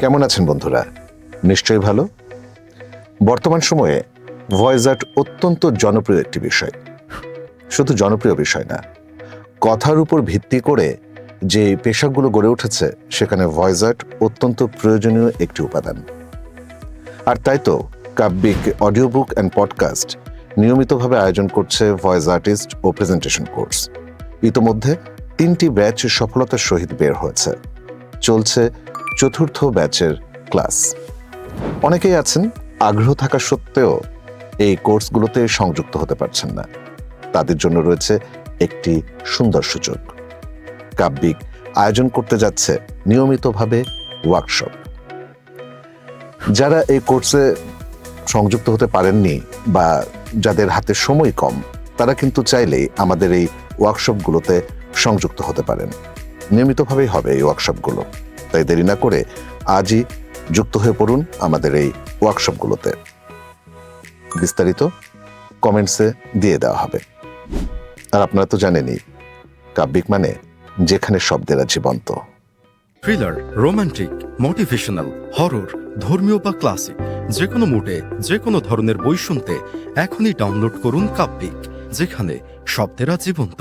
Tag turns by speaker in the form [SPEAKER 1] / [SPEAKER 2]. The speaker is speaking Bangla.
[SPEAKER 1] কেমন আছেন বন্ধুরা? নিশ্চয়ই ভালো? বর্তমান সময়ে ভয়েস আর্ট অত্যন্ত জনপ্রিয় একটি বিষয়। শুধু জনপ্রিয় বিষয় না, কথার উপর ভিত্তি করে যে পেশাগুলো গড়ে উঠেছে, সেখানে ভয়েস আর্ট অত্যন্ত প্রয়োজনীয় একটি উপাদান। আর তাই তো কাব্যিক অডিও বুক অ্যান্ড পডকাস্ট নিয়মিতভাবে আয়োজন করছে ভয়েস আর্টিস্ট ও প্রেজেন্টেশন কোর্স। ইতোমধ্যে তিনটি ব্যাচ সফলতার সহিত বের হয়েছে। চলছে চতুর্থ ব্যাচের ক্লাস। অনেকেই আছেন, আগ্রহ থাকা সত্ত্বেও এই কোর্সগুলোতে সংযুক্ত হতে পারছেন না। তাদের জন্য রয়েছে একটি সুন্দর সুযোগ। কাব্যিক আয়োজন করতে যাচ্ছে নিয়মিতভাবে ওয়ার্কশপ। যারা এই কোর্সে সংযুক্ত হতে পারেননি বা যাদের হাতে সময় কম, তারা কিন্তু চাইলেই আমাদের এই ওয়ার্কশপগুলোতে সংযুক্ত হতে পারেন। নিয়মিতভাবেই হবে এই ওয়ার্কশপগুলো। তাই দেরি না করে আজই যুক্ত হয়ে পড়ুন আমাদের এই ওয়ার্কশপগুলোতে বিস্তারিত কমেন্টসে দিয়ে দেওয়া হবে। আর আপনারা তো জানেনই, কাব্যিক মানে যেখানে শব্দেরা জীবন্ত।
[SPEAKER 2] থ্রিলার রোমান্টিক মোটিভেশনাল হরর ধর্মীয় বা ক্লাসিক যে কোনো মুডে যে কোনো ধরনের বই শুনতে এখনই ডাউনলোড করুন কাব্যিক, যেখানে শব্দেরা জীবন্ত।